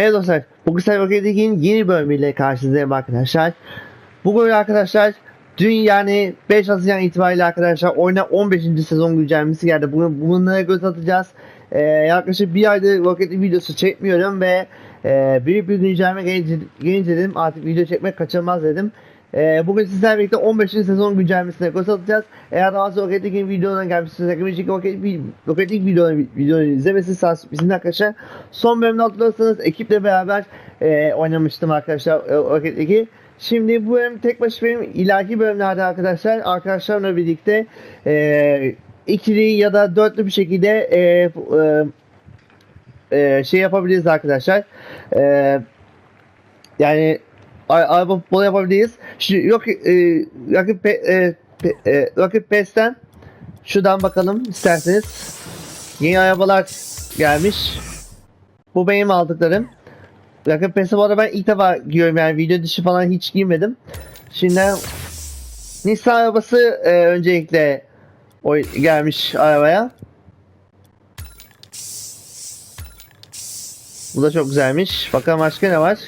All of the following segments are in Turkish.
Merhaba dostlar. Bugün Cyber Rocket'in yeni bölümüyle karşınızdayım arkadaşlar. Bugün arkadaşlar dün yani 5 Haziran itibariyle arkadaşlar oyuna 15. sezon güncellemesi geldi. Bugün bunlara göz atacağız. Ee, yaklaşık bir aydır Rocket'in videosu çekmiyorum ve e, büyük bir güncelleme gelince, gelince dedim artık video çekmek kaçınılmaz dedim. Ee, bugün sizlerle birlikte 15. sezon güncellemesine göz atacağız. Eğer daha sonra Rocket League'in videolarına gelmişsiniz, Rocket League, Rocket League videolarını, videolarını izlemesini bizim arkadaşlar. Son bölümde hatırlarsanız ekiple beraber e, oynamıştım arkadaşlar e, Rocket League'i. Şimdi bu bölüm tek başına benim ilahi bölümlerde arkadaşlar arkadaşlarımla birlikte e, ikili ya da dörtlü bir şekilde e, e, e, şey yapabiliriz arkadaşlar. E, yani araba futbolu yapabiliriz. Şu yok e, rakip e, e, rakip PES'ten şuradan bakalım isterseniz. Yeni arabalar gelmiş. Bu benim aldıklarım. Rakip PES'e bu arada ben ilk defa giyiyorum yani video dışı falan hiç giymedim. Şimdi Nissan arabası e, öncelikle o gelmiş arabaya. Bu da çok güzelmiş. Bakalım başka ne var?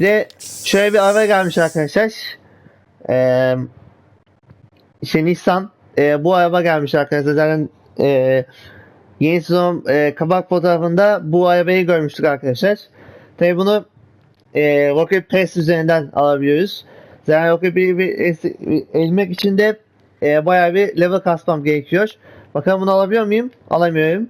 De şöyle bir araba gelmiş arkadaşlar. Ee, işte Nissan. Ee, bu araba gelmiş arkadaşlar. Zaten ee, yeni sezon ee, kabak fotoğrafında bu arabayı görmüştük arkadaşlar. Tabi bunu ee, Rocket Press üzerinden alabiliyoruz. Zaten Rocket bir elmek için de ee, bayağı bir level kasmam gerekiyor. Bakalım bunu alabiliyor muyum? Alamıyorum.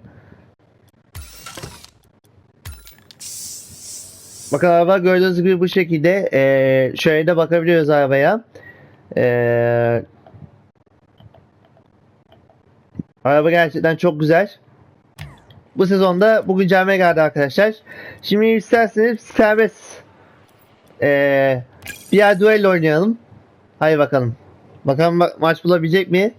Bakın araba gördüğünüz gibi bu şekilde eee şöyle de bakabiliyoruz arabaya. Eee araba gerçekten çok güzel. Bu sezonda bu güncelleme geldi arkadaşlar. Şimdi isterseniz serbest eee bir yer duello oynayalım. Haydi bakalım. Bakalım ma- maç bulabilecek mi?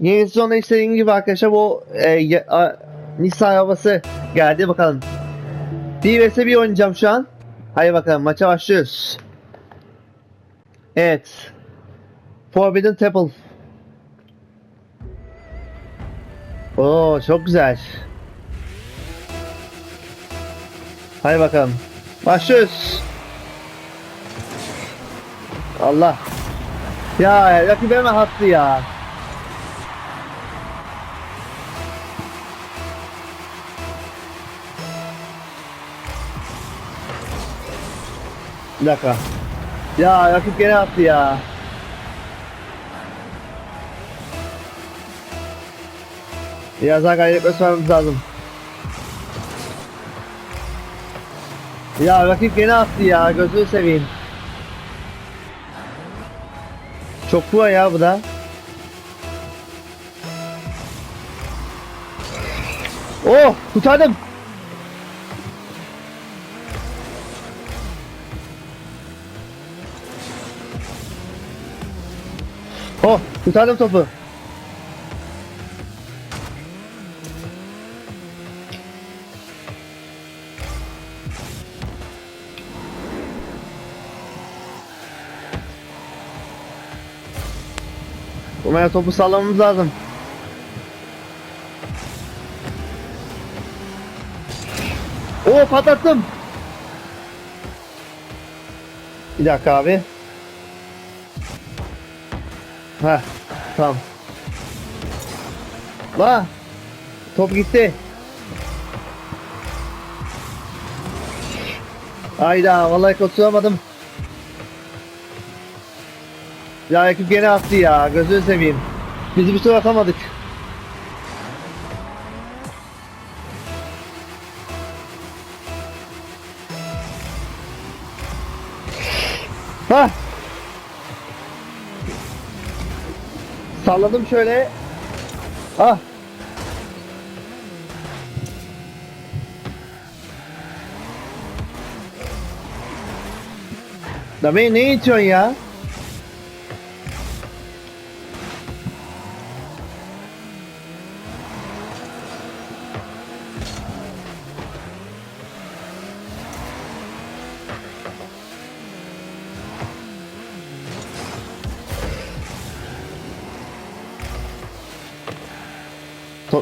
Yeni sezonda istediğim gibi arkadaşlar bu eee, ya- a- Nissan arabası geldi bakalım. 1 vs 1 oynayacağım şu an. Hadi bakalım maça başlıyoruz. Evet. Forbidden Temple. Oo çok güzel. Hadi bakalım. Başlıyoruz. Allah. Ya rakip hemen attı ya. Bir dakika. Ya rakip gene attı ya. Biraz daha gayret göstermemiz lazım. Ya rakip gene attı ya gözünü seveyim. Çok pro ya bu da. Oh kurtardım. Oh kurtardım topu. Umaya topu sallamamız lazım. Oo patlattım. Bir dakika abi. Ha, tamam. La, top gitti. Hayda, vallahi kurtulamadım. Ya ekip gene attı ya, gözünü seveyim. Bizi bir tur atamadık. Salladım şöyle. Ah. Da beni ne itiyorsun ya?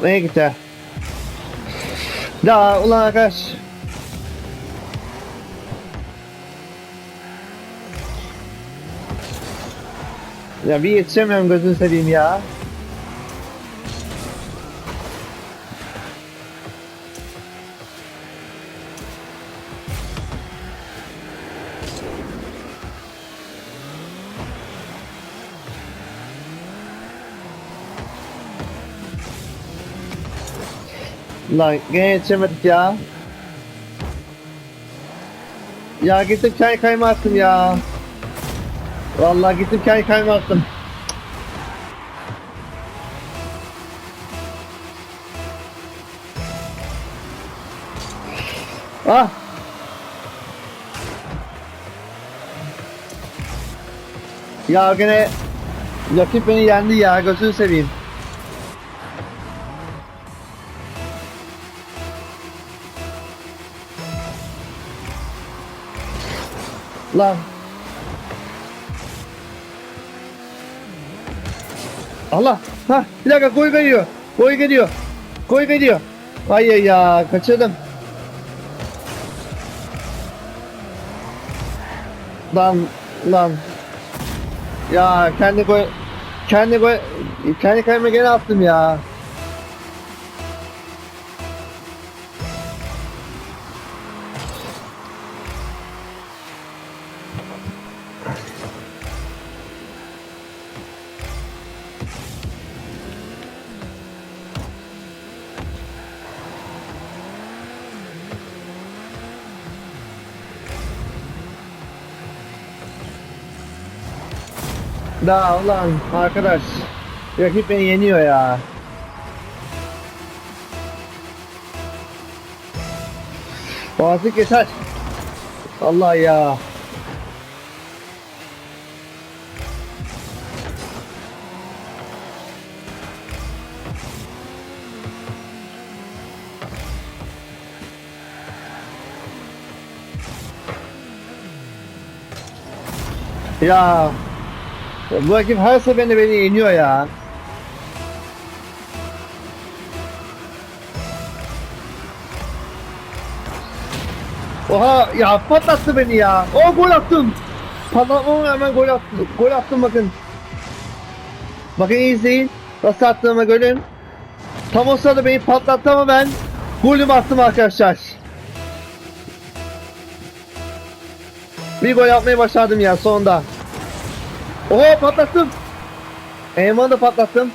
Top nereye gitti? Ya ulan arkadaş. Ya bir yetişemiyorum gözünü seveyim ya. Lan gene yetişemedik ya. Ya gittim çay kayma attım ya. Vallahi gittim çay kayma attım. Ah! Ya gene rakip beni yendi ya gözünü seveyim. Lan. Allah. Ha bir dakika gol geliyor. Gol geliyor. Gol geliyor. Hayır ya kaçırdım. Lan lan. Ya kendi gol kendi gol kendi kaleme gene attım ya. Da ulan arkadaş. Rakip beni yeniyor ya. Boğazlık yeter. Allah ya. Ya bu rakip her seferinde beni yeniyor ya. Oha ya patlattı beni ya. O gol attım. Patlatmama hemen gol attım. Gol attım bakın. Bakın izleyin. Nasıl attığımı görün. Tam o sırada beni patlattı ama ben golümü attım arkadaşlar. Bir gol yapmayı başardım ya sonunda. Oho patlattım. Eyman'ı da patlattım.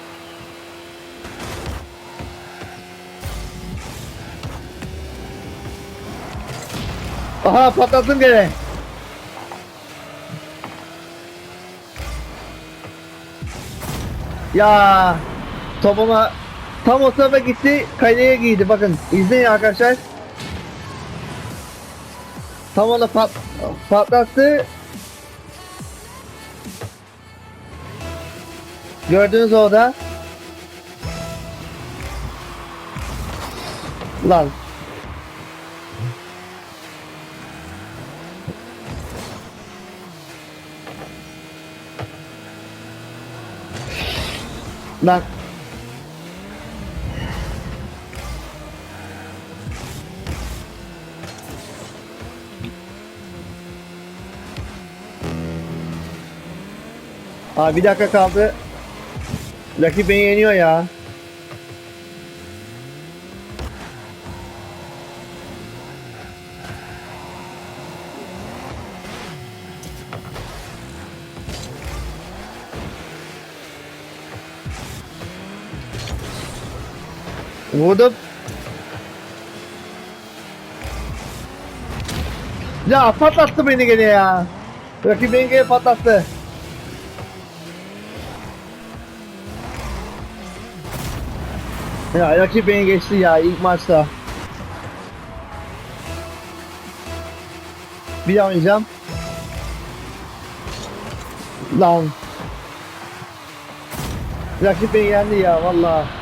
Aha patlattım gene. Ya topuma tam o tarafa gitti kaleye giydi bakın izleyin arkadaşlar. Tam onu pat, patlattı Gördünüz orada. Lan. Lan. Abi bir dakika kaldı. Rakip beni yeniyor ya. Vurdum. Ya patlattı beni gene ya. Rakip beni gene patlattı. Ya rakip beni geçti ya ilk maçta. Bir daha oynayacağım. Lan. Rakip beni yendi ya vallahi.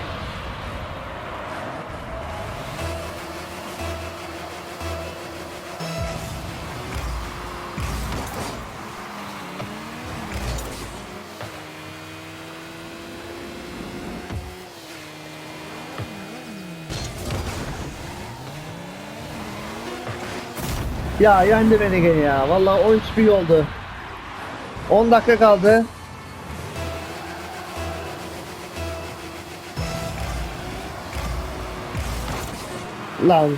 Ya yendi beni gene ya. Vallahi 13 bir oldu. 10 dakika kaldı. Lan.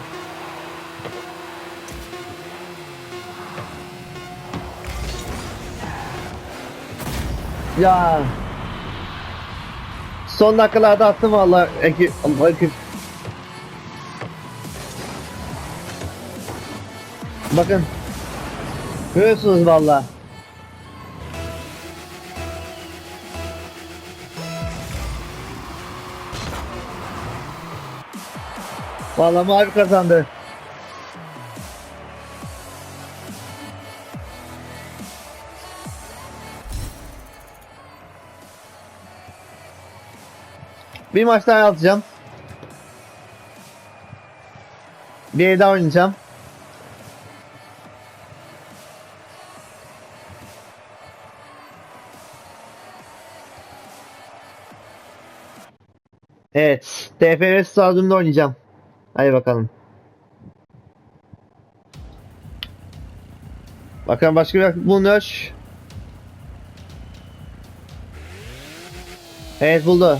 Ya. Son dakikalarda attım valla ekip. ekip. Bakın. Görüyorsunuz valla. Valla mavi kazandı. Bir maç daha atacağım. Bir daha oynayacağım. Evet. TFS stadyumunda oynayacağım. Hadi bakalım. Bakalım başka bir rakip. Evet buldu.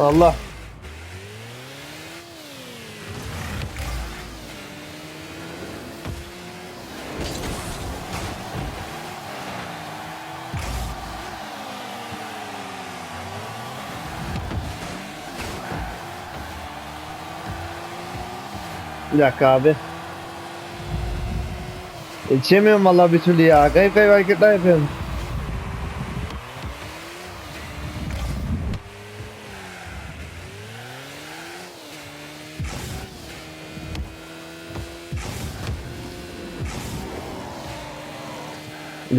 Allah. Bir dakika abi. İçemiyorum vallahi bir türlü ya. Garip garip hareketler yapıyorum.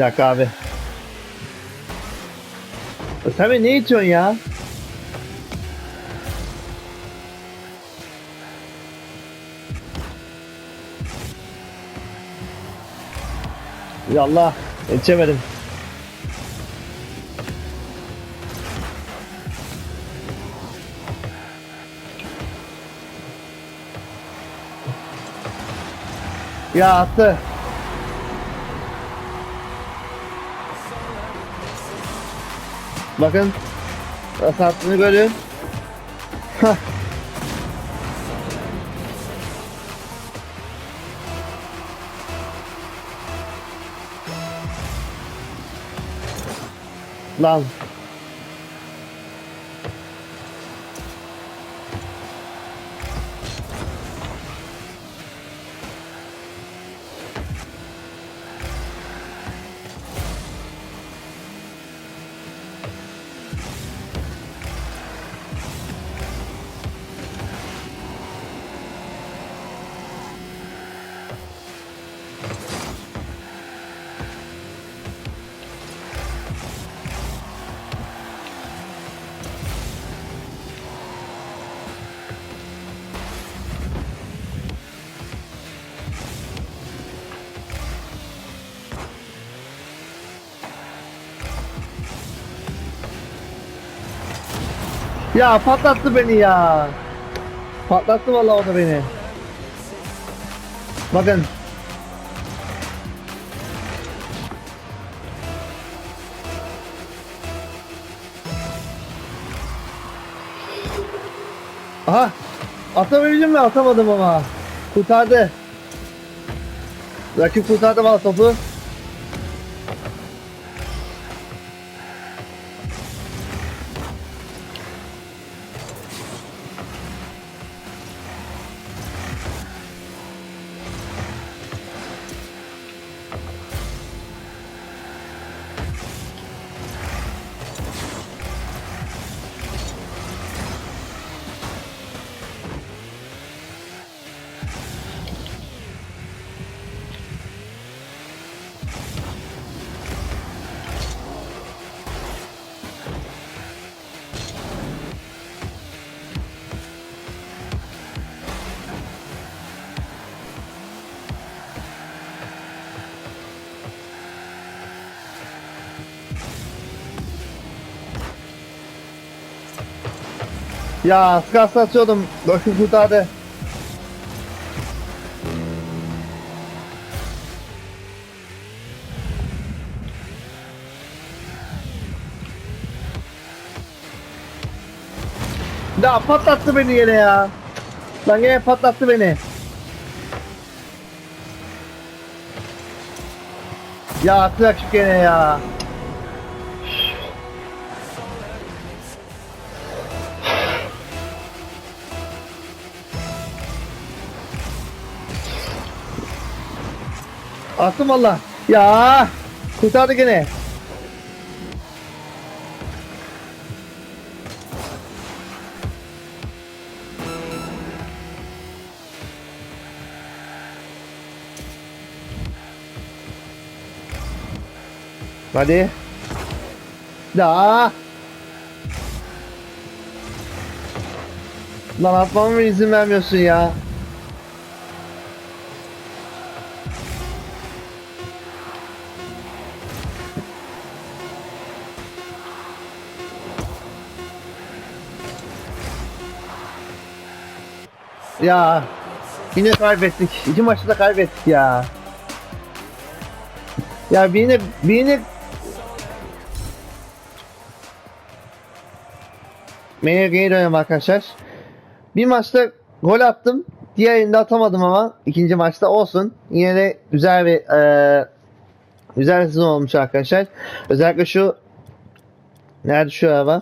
Dakika abi. Beni ne itiyorsun ya? Ya Allah, yetişemedim. Ya attı. Bakın. Nasıl attığını görün. Hah. Lan. Ya patlattı beni ya. Patlattı vallahi o da beni. Bakın. Aha. Atabildim mi? Atamadım ama. Kurtardı. Rakip kurtardı valla topu. Ya az kalsın atıyordum. Rakip kurtardı. Ya patlattı beni yine ya. Lan yine patlattı beni. Ya attı rakip gene ya. Attım valla. Ya kurtardı gene. Hadi. Da. Lan atmama izin vermiyorsun ya? Ya yine kaybettik. İki maçı da kaybettik ya. Ya birine birine Menüye geri dönelim arkadaşlar. Bir maçta gol attım. Diğerinde atamadım ama ikinci maçta olsun. Yine de güzel bir eee güzel sezon olmuş arkadaşlar. Özellikle şu Nerede şu araba?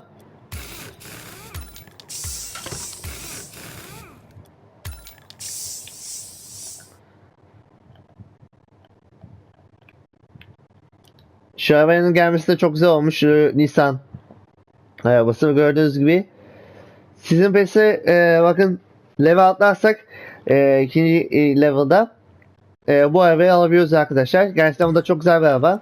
Şu gelmesi de çok güzel olmuş. Şu Nissan arabası gördüğünüz gibi. Sizin pesi e, bakın level atlarsak e, ikinci e, level'da e, bu arabayı alabiliyoruz arkadaşlar. Gerçekten bu da çok güzel bir araba.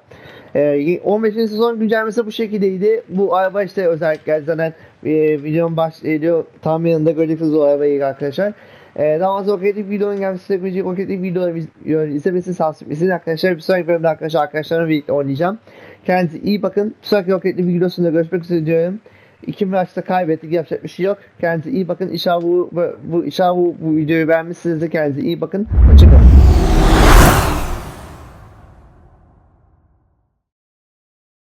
E, 15. sezon güncellemesi bu şekildeydi. Bu araba işte özellikle zaten e, videonun başlıyor tam yanında göreceksiniz o arabayı arkadaşlar. E, daha fazla roketik videonun gelmesi gerekecek roketik videoları izlemesini tavsiye etmesini arkadaşlar. Bir sonraki bölümde arkadaşlar arkadaşlarımla birlikte oynayacağım. Kendinize iyi bakın. Bir sonraki roketli videosunda görüşmek üzere diyorum. İki maçta kaybettik yapacak bir şey yok. Kendinize iyi bakın. İnşallah bu, bu, inşallah bu, bu videoyu beğenmişsinizdir. Kendinize iyi bakın. Hoşçakalın.